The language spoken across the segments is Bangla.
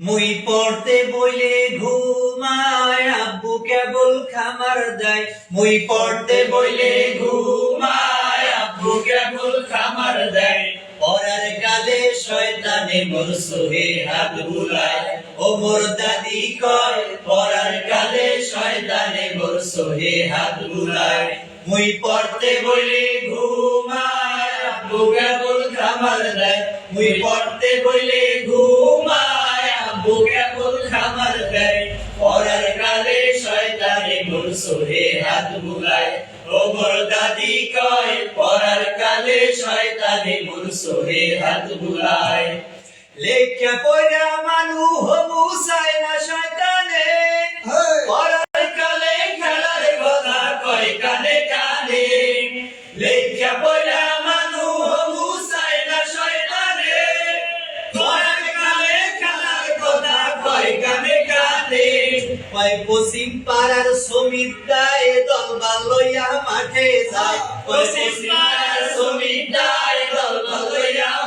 মুই পড়তে বইলে ঘুমায়, আব্বু কেবল খামার দেয়। মুই পড়তে বইলে ঘুমায়, আব্বু কেবল খামার দেয়। পড়ার কালে শয়তানে মোর সোহে হাত বুলায়। ও মোর দাদি কয়, পড়ার কালে শয়তানে মোর সোহে হাত বুলায়। মুই পড়তে বইলে ঘুমায়, আব্বু কেবল খামার দেয়। মুই পড়তে বইলে ঘুমায় সোহে হাত বুলায় ও মোর দাদি কয় পড়ার কালে শয়তানে মোর সোহে হাত বুলায় লেখা পড়া মানু হমু চায় না শয়তানে। পড়ার কালে খেলার কথা কয় কানে কানে। লেখা পড়া মানু হমু চায় না শয়তানে। পড়ার কালে খেলার কথা কয় কানে কানে কয় পশ্চিম পাড়ার সমিত দায় দলবা লইয়া মাঠে যায়। পশ্চিম পাড়ার সমিত দায় দলবা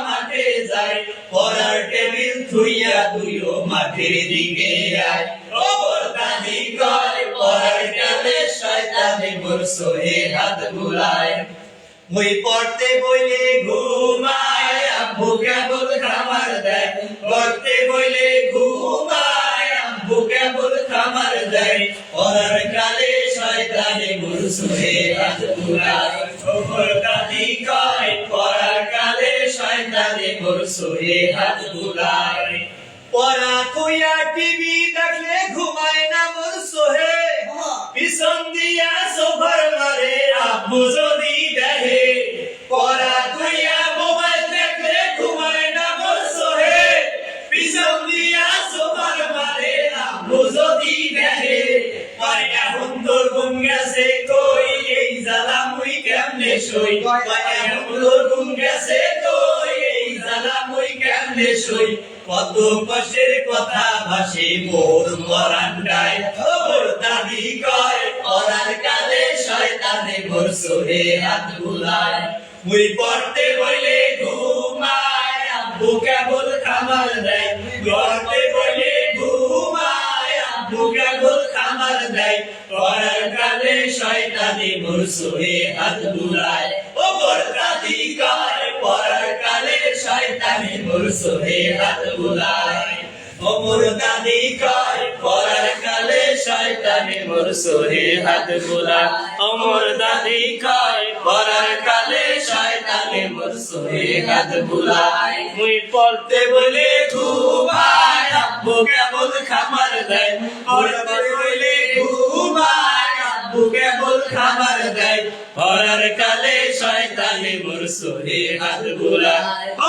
মাঠে যায়। পড়ার টেবিল থুইয়া তুইও মাঠের দিকে আয়। ও দাদি কয়, পড়ার কালে শয়তানে মোর সোহে হাত বুলায়। মুই পড়তে বইলে ঘুমায়, আব্বু কেবল খামার দেয়। পড়তে বইলে খামার দেয় পরার কালে শয়তানে মোর সোহে হাত বুলায় ওপর দাদি কয় পরার কালে শয়তানে পড়া কইয়া টিভি দেখলে ঘুমায় না মোর সোহে পিছন দিয়া সোফার মারে আব্বু কত কষ্টের কথা ভাসে মোর মরান্ডায়। মোর দাদি কয় পরার কালে শয়তানে মোর সোহে হাত বুলায়। মুই পড়তে বইলে ঘুমায়, আব্বু কেবল খামার দেয়। পড়তে কালে শয়তানে মোর সোহে হাত বুলায়। ও কয় পরার কালে শয়তানে মোর হাত বুলায়। ও মোর দাদি কয় পরার কালে শয়তানে মোর হাত বুলায়। ও মোর দাদি কয় পরার কালে শয়তানে মোর হাত বুলায়। মুই পড়তে বলে ঘুমায়, আব্বু কেবল খামার দেয়। পড়তে বলে ঘুমায় খাবার দেয়। পড়ার কালে শয়তানি মোর সোহে হাত বুলা।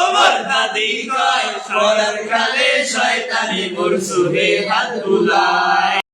আমার দাদি কয়, পড়ার কালে শয়তানি মোর সোহে হাত বুলায়।